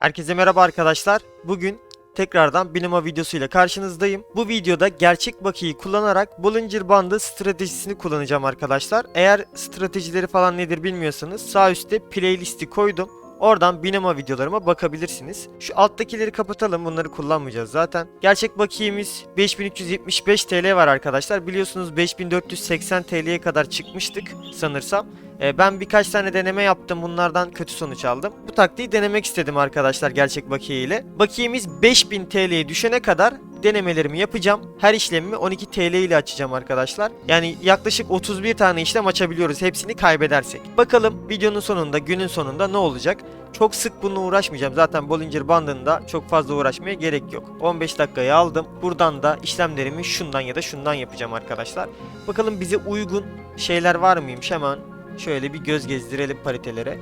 Herkese merhaba arkadaşlar. Bugün tekrardan Binama videosuyla karşınızdayım. Bu videoda gerçek bakiyi kullanarak Bollinger Bandı stratejisini kullanacağım arkadaşlar. Eğer stratejileri falan nedir bilmiyorsanız sağ üstte playlisti koydum. Oradan Binama videolarıma bakabilirsiniz. Şu alttakileri kapatalım. Bunları kullanmayacağız zaten. Gerçek bakiyemiz 5375 TL var arkadaşlar. Biliyorsunuz 5480 TL'ye kadar çıkmıştık sanırsam. Ee, ben birkaç tane deneme yaptım. Bunlardan kötü sonuç aldım. Bu taktiği denemek istedim arkadaşlar gerçek bakiye ile. Bakiyemiz 5000 TL'ye düşene kadar denemelerimi yapacağım. Her işlemimi 12 TL ile açacağım arkadaşlar. Yani yaklaşık 31 tane işlem açabiliyoruz hepsini kaybedersek. Bakalım videonun sonunda, günün sonunda ne olacak? Çok sık bununla uğraşmayacağım. Zaten Bollinger Bandında çok fazla uğraşmaya gerek yok. 15 dakikayı aldım. Buradan da işlemlerimi şundan ya da şundan yapacağım arkadaşlar. Bakalım bize uygun şeyler var mıymış hemen şöyle bir göz gezdirelim paritelere.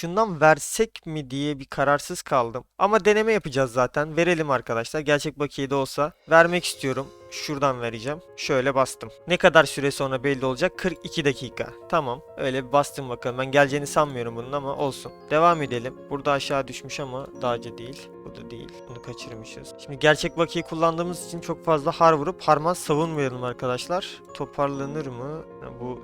Şundan versek mi diye bir kararsız kaldım. Ama deneme yapacağız zaten. Verelim arkadaşlar. Gerçek bakiye de olsa vermek istiyorum. Şuradan vereceğim. Şöyle bastım. Ne kadar süre sonra belli olacak? 42 dakika. Tamam. Öyle bir bastım bakalım. Ben geleceğini sanmıyorum bunun ama olsun. Devam edelim. Burada aşağı düşmüş ama dağcı değil. Bu da değil. Bunu kaçırmışız. Şimdi gerçek bakiyi kullandığımız için çok fazla har vurup harman savunmayalım arkadaşlar. Toparlanır mı? Ha, bu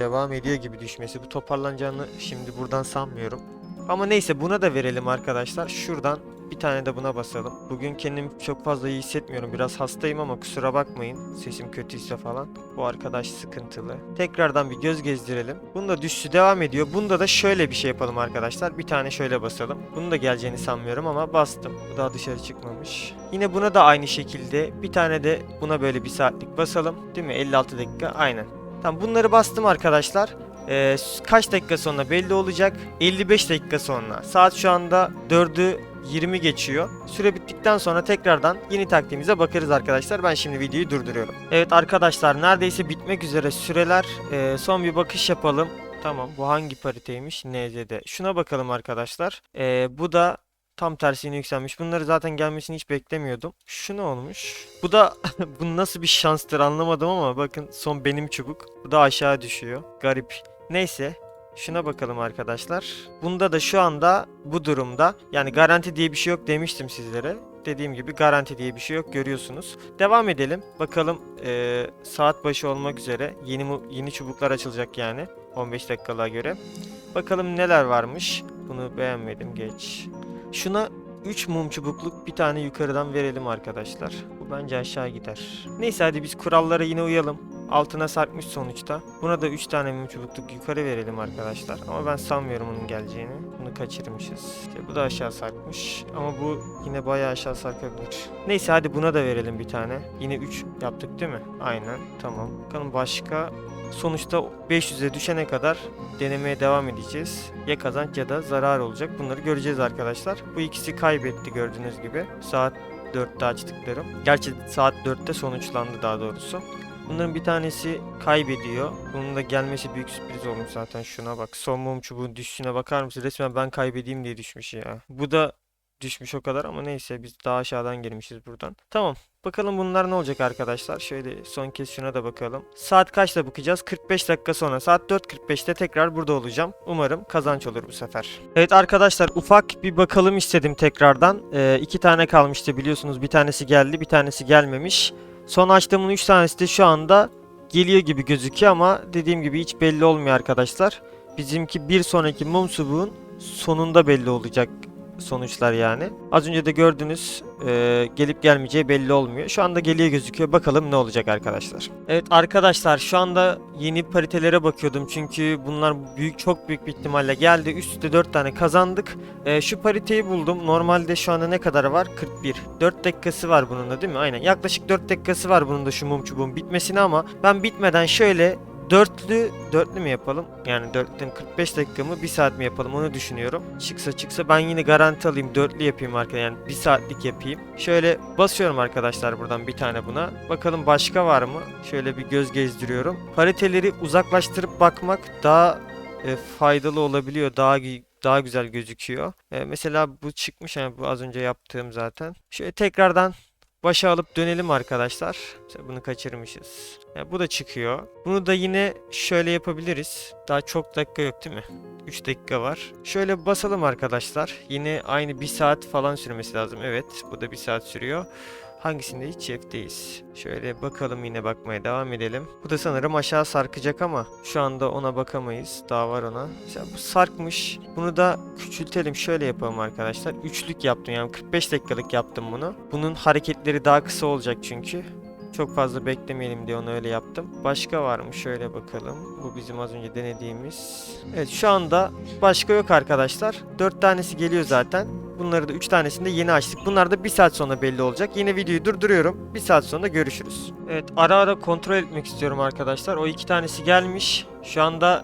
devam ediyor gibi düşmesi. Bu toparlanacağını şimdi buradan sanmıyorum. Ama neyse buna da verelim arkadaşlar. Şuradan bir tane de buna basalım. Bugün kendimi çok fazla iyi hissetmiyorum. Biraz hastayım ama kusura bakmayın. Sesim kötüyse falan. Bu arkadaş sıkıntılı. Tekrardan bir göz gezdirelim. Bunda düşüşü devam ediyor. Bunda da şöyle bir şey yapalım arkadaşlar. Bir tane şöyle basalım. Bunu da geleceğini sanmıyorum ama bastım. Bu daha dışarı çıkmamış. Yine buna da aynı şekilde bir tane de buna böyle bir saatlik basalım. Değil mi? 56 dakika. Aynen. Tamam bunları bastım arkadaşlar. Ee, kaç dakika sonra belli olacak? 55 dakika sonra. Saat şu anda 4'ü 20 geçiyor. Süre bittikten sonra tekrardan yeni taktiğimize bakarız arkadaşlar. Ben şimdi videoyu durduruyorum. Evet arkadaşlar neredeyse bitmek üzere süreler. Ee, son bir bakış yapalım. Tamam bu hangi pariteymiş? NZ'de. Şuna bakalım arkadaşlar. Ee, bu da tam tersine yükselmiş. Bunları zaten gelmesini hiç beklemiyordum. Şu ne olmuş? Bu da bu nasıl bir şanstır anlamadım ama bakın son benim çubuk. Bu da aşağı düşüyor. Garip. Neyse Şuna bakalım arkadaşlar. Bunda da şu anda bu durumda yani garanti diye bir şey yok demiştim sizlere. Dediğim gibi garanti diye bir şey yok görüyorsunuz. Devam edelim. Bakalım eee, saat başı olmak üzere yeni yeni çubuklar açılacak yani 15 dakikalığa göre. Bakalım neler varmış. Bunu beğenmedim geç. Şuna 3 mum çubukluk bir tane yukarıdan verelim arkadaşlar. Bu bence aşağı gider. Neyse hadi biz kurallara yine uyalım. Altına sarkmış sonuçta. Buna da 3 tane mum çubukluk yukarı verelim arkadaşlar. Ama ben sanmıyorum onun geleceğini. Bunu kaçırmışız. İşte bu da aşağı sarkmış. Ama bu yine bayağı aşağı sarkabilir. Neyse hadi buna da verelim bir tane. Yine 3 yaptık değil mi? Aynen. Tamam. Bakalım başka Sonuçta 500'e düşene kadar denemeye devam edeceğiz. Ya kazanç ya da zarar olacak. Bunları göreceğiz arkadaşlar. Bu ikisi kaybetti gördüğünüz gibi. Saat 4'te açtıklarım. Gerçi saat 4'te sonuçlandı daha doğrusu. Bunların bir tanesi kaybediyor. Bunun da gelmesi büyük sürpriz olmuş zaten. Şuna bak. Son mum çubuğun düşüşüne bakar mısın? Resmen ben kaybedeyim diye düşmüş ya. Bu da düşmüş o kadar ama neyse biz daha aşağıdan gelmişiz buradan. Tamam. Bakalım bunlar ne olacak arkadaşlar. Şöyle son kez şuna da bakalım. Saat kaçta bakacağız? 45 dakika sonra. Saat 4.45'te tekrar burada olacağım. Umarım kazanç olur bu sefer. Evet arkadaşlar ufak bir bakalım istedim tekrardan. Ee, iki tane kalmıştı biliyorsunuz. Bir tanesi geldi bir tanesi gelmemiş. Son açtığımın 3 tanesi de şu anda geliyor gibi gözüküyor ama dediğim gibi hiç belli olmuyor arkadaşlar. Bizimki bir sonraki mum subuğun sonunda belli olacak sonuçlar yani. Az önce de gördünüz e, gelip gelmeyeceği belli olmuyor. Şu anda geliyor gözüküyor. Bakalım ne olacak arkadaşlar. Evet arkadaşlar şu anda yeni paritelere bakıyordum. Çünkü bunlar büyük çok büyük bir ihtimalle geldi. Üst üste 4 tane kazandık. E, şu pariteyi buldum. Normalde şu anda ne kadar var? 41. 4 dakikası var bunun da değil mi? Aynen. Yaklaşık 4 dakikası var bunun da şu mum çubuğun bitmesine ama ben bitmeden şöyle Dörtlü, dörtlü mü yapalım? Yani dörtlü 45 dakika mı 1 saat mi yapalım onu düşünüyorum. Çıksa çıksa ben yine garanti alayım dörtlü yapayım arkadaşlar yani 1 saatlik yapayım. Şöyle basıyorum arkadaşlar buradan bir tane buna. Bakalım başka var mı? Şöyle bir göz gezdiriyorum. Pariteleri uzaklaştırıp bakmak daha e, faydalı olabiliyor. Daha daha güzel gözüküyor. E, mesela bu çıkmış yani bu az önce yaptığım zaten. Şöyle tekrardan başa alıp dönelim arkadaşlar. Mesela bunu kaçırmışız. Ya bu da çıkıyor. Bunu da yine şöyle yapabiliriz. Daha çok dakika yok değil mi? 3 dakika var. Şöyle basalım arkadaşlar. Yine aynı 1 saat falan sürmesi lazım. Evet bu da 1 saat sürüyor. Hangisindeyiz? Chef'teyiz. Şöyle bakalım yine bakmaya devam edelim. Bu da sanırım aşağı sarkacak ama şu anda ona bakamayız. Daha var ona. Mesela bu sarkmış. Bunu da küçültelim. Şöyle yapalım arkadaşlar. Üçlük yaptım yani 45 dakikalık yaptım bunu. Bunun hareketleri daha kısa olacak çünkü. Çok fazla beklemeyelim diye onu öyle yaptım. Başka var mı? Şöyle bakalım. Bu bizim az önce denediğimiz. Evet şu anda başka yok arkadaşlar. 4 tanesi geliyor zaten. Bunları da 3 tanesini de yeni açtık. Bunlar da 1 saat sonra belli olacak. Yine videoyu durduruyorum. 1 saat sonra görüşürüz. Evet ara ara kontrol etmek istiyorum arkadaşlar. O iki tanesi gelmiş. Şu anda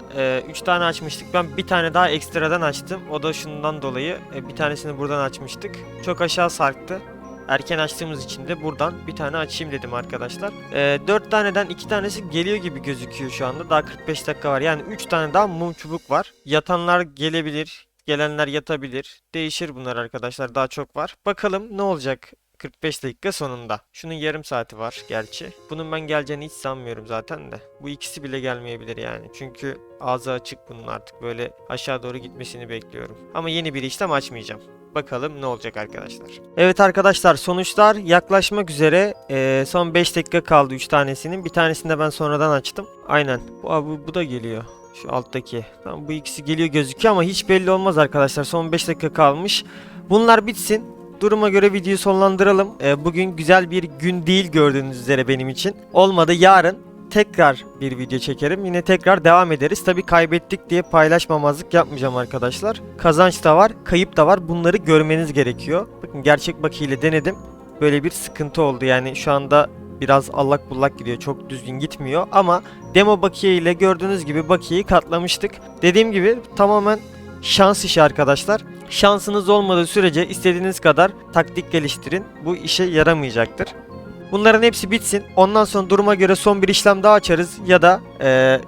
3 tane açmıştık. Ben bir tane daha ekstradan açtım. O da şundan dolayı. e, bir tanesini buradan açmıştık. Çok aşağı sarktı. Erken açtığımız için de buradan bir tane açayım dedim arkadaşlar. E, 4 taneden 2 tanesi geliyor gibi gözüküyor şu anda. Daha 45 dakika var. Yani 3 tane daha mum çubuk var. Yatanlar gelebilir. Gelenler yatabilir. Değişir bunlar arkadaşlar. Daha çok var. Bakalım ne olacak 45 dakika sonunda. Şunun yarım saati var gerçi. Bunun ben geleceğini hiç sanmıyorum zaten de. Bu ikisi bile gelmeyebilir yani. Çünkü ağzı açık bunun artık böyle aşağı doğru gitmesini bekliyorum. Ama yeni bir işlem açmayacağım. Bakalım ne olacak arkadaşlar. Evet arkadaşlar sonuçlar yaklaşmak üzere. Ee, son 5 dakika kaldı 3 tanesinin. Bir tanesini de ben sonradan açtım. Aynen. Bu, bu, bu da geliyor. Şu alttaki. Tamam bu ikisi geliyor gözüküyor ama hiç belli olmaz arkadaşlar. Son 5 dakika kalmış. Bunlar bitsin. Duruma göre videoyu sonlandıralım. Ee, bugün güzel bir gün değil gördüğünüz üzere benim için. Olmadı yarın tekrar bir video çekerim. Yine tekrar devam ederiz. Tabi kaybettik diye paylaşmamazlık yapmayacağım arkadaşlar. Kazanç da var, kayıp da var. Bunları görmeniz gerekiyor. Bakın gerçek bakiyle denedim. Böyle bir sıkıntı oldu. Yani şu anda biraz allak bullak gidiyor. Çok düzgün gitmiyor ama demo bakiye ile gördüğünüz gibi bakiyeyi katlamıştık. Dediğim gibi tamamen şans işi arkadaşlar. Şansınız olmadığı sürece istediğiniz kadar taktik geliştirin. Bu işe yaramayacaktır. Bunların hepsi bitsin. Ondan sonra duruma göre son bir işlem daha açarız ya da eee,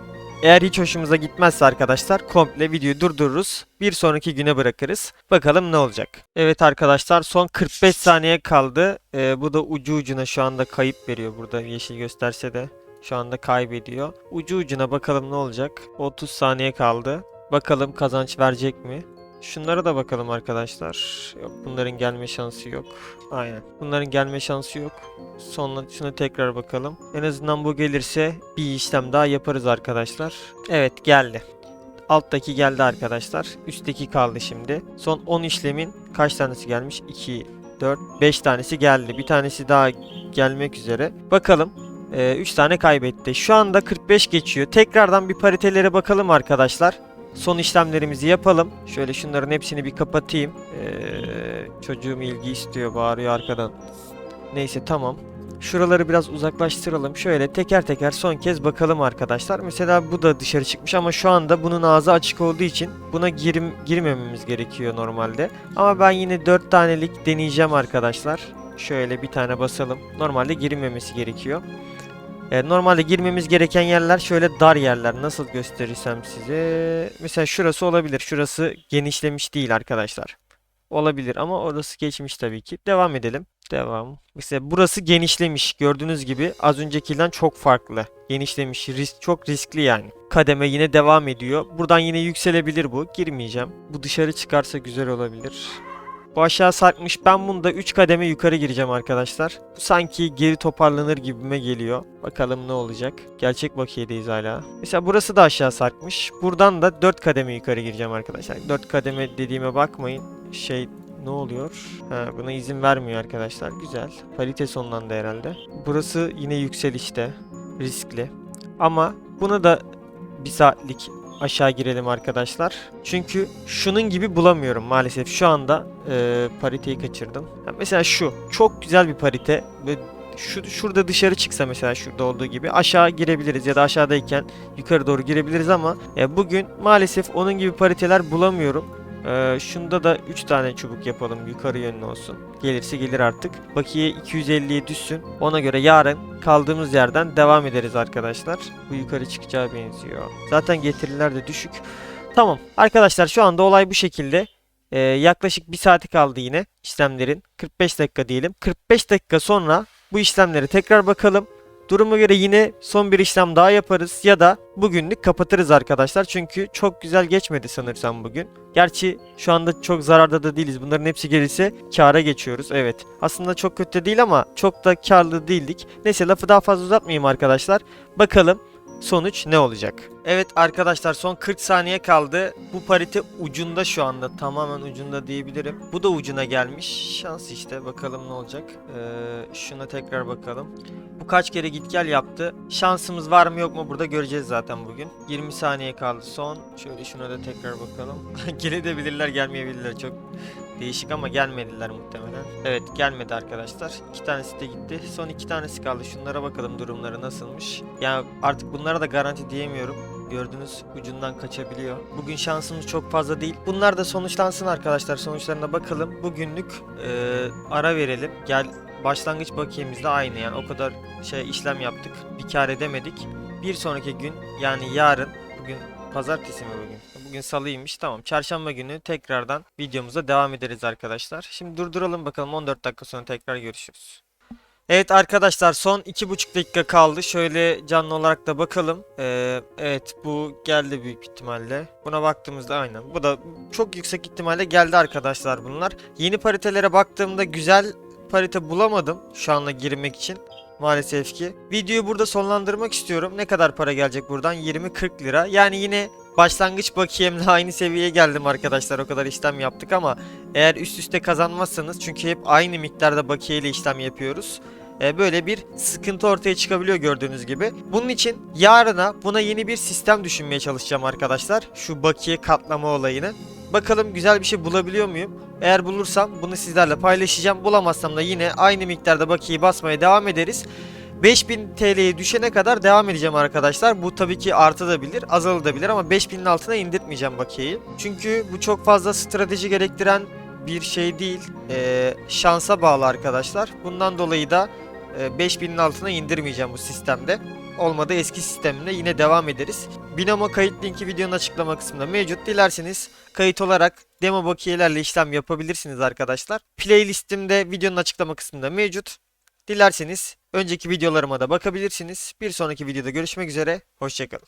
eğer hiç hoşumuza gitmezse arkadaşlar komple videoyu durdururuz. Bir sonraki güne bırakırız. Bakalım ne olacak. Evet arkadaşlar son 45 saniye kaldı. Eee, bu da ucu ucuna şu anda kayıp veriyor. Burada yeşil gösterse de şu anda kaybediyor. Ucu ucuna bakalım ne olacak. 30 saniye kaldı. Bakalım kazanç verecek mi? Şunlara da bakalım arkadaşlar. Yok bunların gelme şansı yok. Aynen. Bunların gelme şansı yok. Sonra şuna tekrar bakalım. En azından bu gelirse bir işlem daha yaparız arkadaşlar. Evet geldi. Alttaki geldi arkadaşlar. Üstteki kaldı şimdi. Son 10 işlemin kaç tanesi gelmiş? 2, 4, 5 tanesi geldi. Bir tanesi daha gelmek üzere. Bakalım. 3 tane kaybetti. Şu anda 45 geçiyor. Tekrardan bir paritelere bakalım arkadaşlar. Son işlemlerimizi yapalım. Şöyle şunların hepsini bir kapatayım. Ee, çocuğum ilgi istiyor, bağırıyor arkadan. Neyse tamam. Şuraları biraz uzaklaştıralım. Şöyle teker teker son kez bakalım arkadaşlar. Mesela bu da dışarı çıkmış ama şu anda bunun ağzı açık olduğu için buna girim, girmememiz gerekiyor normalde. Ama ben yine 4 tanelik deneyeceğim arkadaşlar. Şöyle bir tane basalım. Normalde girilmemesi gerekiyor. E, normalde girmemiz gereken yerler şöyle dar yerler. Nasıl gösterirsem size. Mesela şurası olabilir. Şurası genişlemiş değil arkadaşlar. Olabilir ama orası geçmiş tabii ki. Devam edelim. Devam. Mesela burası genişlemiş. Gördüğünüz gibi az öncekinden çok farklı. Genişlemiş. Risk, çok riskli yani. Kademe yine devam ediyor. Buradan yine yükselebilir bu. Girmeyeceğim. Bu dışarı çıkarsa güzel olabilir. Bu aşağı sarkmış. Ben bunda 3 kademe yukarı gireceğim arkadaşlar. Bu sanki geri toparlanır gibime geliyor. Bakalım ne olacak. Gerçek bakiyedeyiz hala. Mesela burası da aşağı sarkmış. Buradan da 4 kademe yukarı gireceğim arkadaşlar. 4 kademe dediğime bakmayın. Şey ne oluyor? Ha, buna izin vermiyor arkadaşlar. Güzel. Kalite sonlandı herhalde. Burası yine yükselişte. Riskli. Ama bunu da bir saatlik aşağı girelim arkadaşlar. Çünkü şunun gibi bulamıyorum maalesef. Şu anda e, pariteyi kaçırdım. Mesela şu. Çok güzel bir parite. Şu şurada dışarı çıksa mesela şurada olduğu gibi aşağı girebiliriz ya da aşağıdayken yukarı doğru girebiliriz ama e, bugün maalesef onun gibi pariteler bulamıyorum. E, şunda da 3 tane çubuk yapalım yukarı yönlü olsun. Gelirse gelir artık. Bakiye 250'ye düşsün. Ona göre yarın kaldığımız yerden devam ederiz arkadaşlar. Bu yukarı çıkacağı benziyor. Zaten getiriler de düşük. Tamam arkadaşlar şu anda olay bu şekilde. Ee, yaklaşık bir saati kaldı yine işlemlerin. 45 dakika diyelim. 45 dakika sonra bu işlemlere tekrar bakalım. Duruma göre yine son bir işlem daha yaparız ya da bugünlük kapatırız arkadaşlar. Çünkü çok güzel geçmedi sanırsam bugün. Gerçi şu anda çok zararda da değiliz. Bunların hepsi gelirse kâra geçiyoruz. Evet. Aslında çok kötü değil ama çok da karlı değildik. Neyse lafı daha fazla uzatmayayım arkadaşlar. Bakalım sonuç ne olacak? Evet arkadaşlar son 40 saniye kaldı. Bu parite ucunda şu anda. Tamamen ucunda diyebilirim. Bu da ucuna gelmiş. Şans işte. Bakalım ne olacak. Ee, şuna tekrar bakalım. Bu kaç kere git gel yaptı. Şansımız var mı yok mu burada göreceğiz zaten bugün. 20 saniye kaldı son. Şöyle şuna da tekrar bakalım. Gelebilirler gelmeyebilirler çok değişik ama gelmediler muhtemelen. Evet gelmedi arkadaşlar. İki tanesi de gitti. Son iki tanesi kaldı. Şunlara bakalım durumları nasılmış. Yani artık bunlara da garanti diyemiyorum. Gördüğünüz ucundan kaçabiliyor. Bugün şansımız çok fazla değil. Bunlar da sonuçlansın arkadaşlar. Sonuçlarına bakalım. Bugünlük eee, ara verelim. Gel başlangıç bakiyemiz de aynı yani o kadar şey işlem yaptık. Bir kar edemedik. Bir sonraki gün yani yarın bugün pazartesi mi bugün? Bugün salıymış. Tamam. Çarşamba günü tekrardan videomuza devam ederiz arkadaşlar. Şimdi durduralım bakalım 14 dakika sonra tekrar görüşürüz. Evet arkadaşlar son 2,5 dakika kaldı. Şöyle canlı olarak da bakalım. Ee, evet bu geldi büyük ihtimalle. Buna baktığımızda aynen. Bu da çok yüksek ihtimalle geldi arkadaşlar bunlar. Yeni paritelere baktığımda güzel parite bulamadım şu anda girmek için. Maalesef ki. Videoyu burada sonlandırmak istiyorum. Ne kadar para gelecek buradan? 20-40 lira. Yani yine başlangıç bakiyemle aynı seviyeye geldim arkadaşlar. O kadar işlem yaptık ama eğer üst üste kazanmazsanız çünkü hep aynı miktarda bakiye ile işlem yapıyoruz. e, Böyle bir sıkıntı ortaya çıkabiliyor gördüğünüz gibi. Bunun için yarına buna yeni bir sistem düşünmeye çalışacağım arkadaşlar. Şu bakiye katlama olayını. Bakalım güzel bir şey bulabiliyor muyum? Eğer bulursam bunu sizlerle paylaşacağım. Bulamazsam da yine aynı miktarda bakiyeyi basmaya devam ederiz. 5000 TL'ye düşene kadar devam edeceğim arkadaşlar. Bu tabii ki artabilir, azalabilir ama 5000'in altına indirtmeyeceğim bakiyeyi. Çünkü bu çok fazla strateji gerektiren bir şey değil. Ee, şansa bağlı arkadaşlar. Bundan dolayı da e, 5000'in altına indirmeyeceğim bu sistemde. Olmadı eski sistemle yine devam ederiz. Binomo kayıt linki videonun açıklama kısmında mevcut. Dilerseniz kayıt olarak demo bakiyelerle işlem yapabilirsiniz arkadaşlar. Playlistimde videonun açıklama kısmında mevcut. Dilerseniz önceki videolarıma da bakabilirsiniz. Bir sonraki videoda görüşmek üzere. Hoşçakalın.